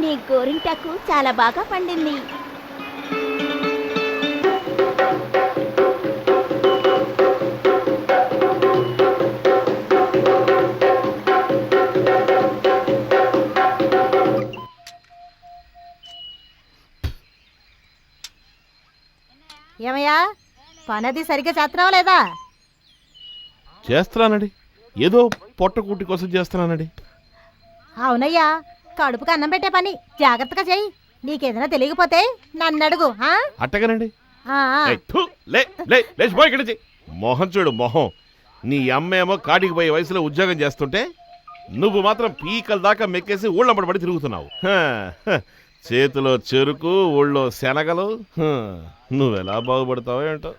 నీ గోరింటాకు చాలా బాగా పండింది. ఏమయ్యా? పనది సరిగ్గా చేస్తున్నావా లేదా? చేస్తున్నానండి. ఏదో పొట్ట కూటి కోసం చేస్తున్నానండి. అవునయ్యా. కడుపుకి అన్నం పెట్టే పని. జాగ్రత్తగా చెయ్యి. నీకేదైనా తెలియకపోతే నన్ను అడుగు? అట్టగానండి. మొహం చూడు మొహం. నీ అమ్మేమో కాటికి పోయే వయసులో ఉద్యోగం చేస్తుంటే నువ్వు మాత్రం పీకల దాకా మెక్కేసి ఊళ్ళంబడి పడి తిరుగుతున్నావు. చేతిలో చెరుకు ఊళ్ళో శనగలు. నువ్వెలా బాగుపడతావో ఏంటో.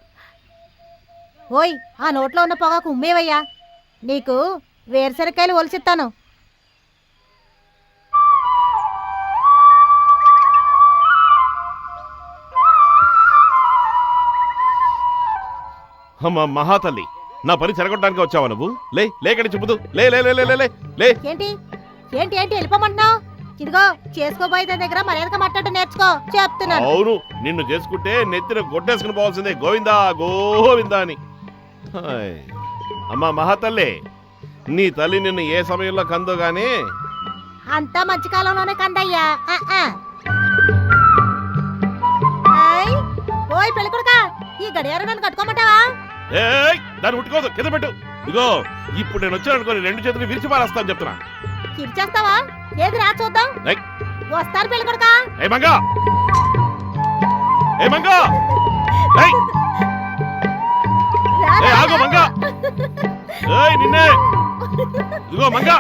ఓయ్ ఆ నోట్లో ఉన్న పొగాకు ఉమ్మేవయ్యా? నీకు వేరుశనక్కాయలు ఒలిచిస్తాను. అమ్మ మహాతల్లి. నా పని చెరగొట్టడానికి వచ్చావా నువ్వు? లే లేకడి చెప్పుదు లే లే లే లే లే, లే ఏంటి? ఏంటి ఏంటి వెళ్ళిపోమంటున్నావు? ఇదిగో చేసుకోబోయే దాని దగ్గర మర్యాదగా మాట్లాడటం నేర్చుకో. చెప్తున్నాను. అవును నిన్ను చేసుకుంటే నెత్తిన గొడ్డేసుకుని పోవాల్సిందే. గోవిందా గోవిందా అని. అమ్మా మహాతల్లి నీ తల్లి నిన్ను ఏ సమయంలో కందో గానీ అంతా మంచి కాలంలోనే కందయ్యా. గడియారం నన్ను కట్టుకోమంటావా? ఏయ్ దాన్ని ముట్టుకోదు కింద పెట్టు. ఇదిగో ఇప్పుడు నేను వచ్చాను అనుకోని రెండు చేతులు విరిచి పారేస్తాను చెప్తున్నా. కిరిచేస్తావా ఏది రా చూద్దాం. ఏయ్. వస్తారు పెళ్ళికొడుకా ఏ మంగా. ఏ మంగా. ఏయ్. రా, ఏ రా, ఆగు రా. మంగా. ఏయ్ నిన్నే. ఇదిగో మంగా.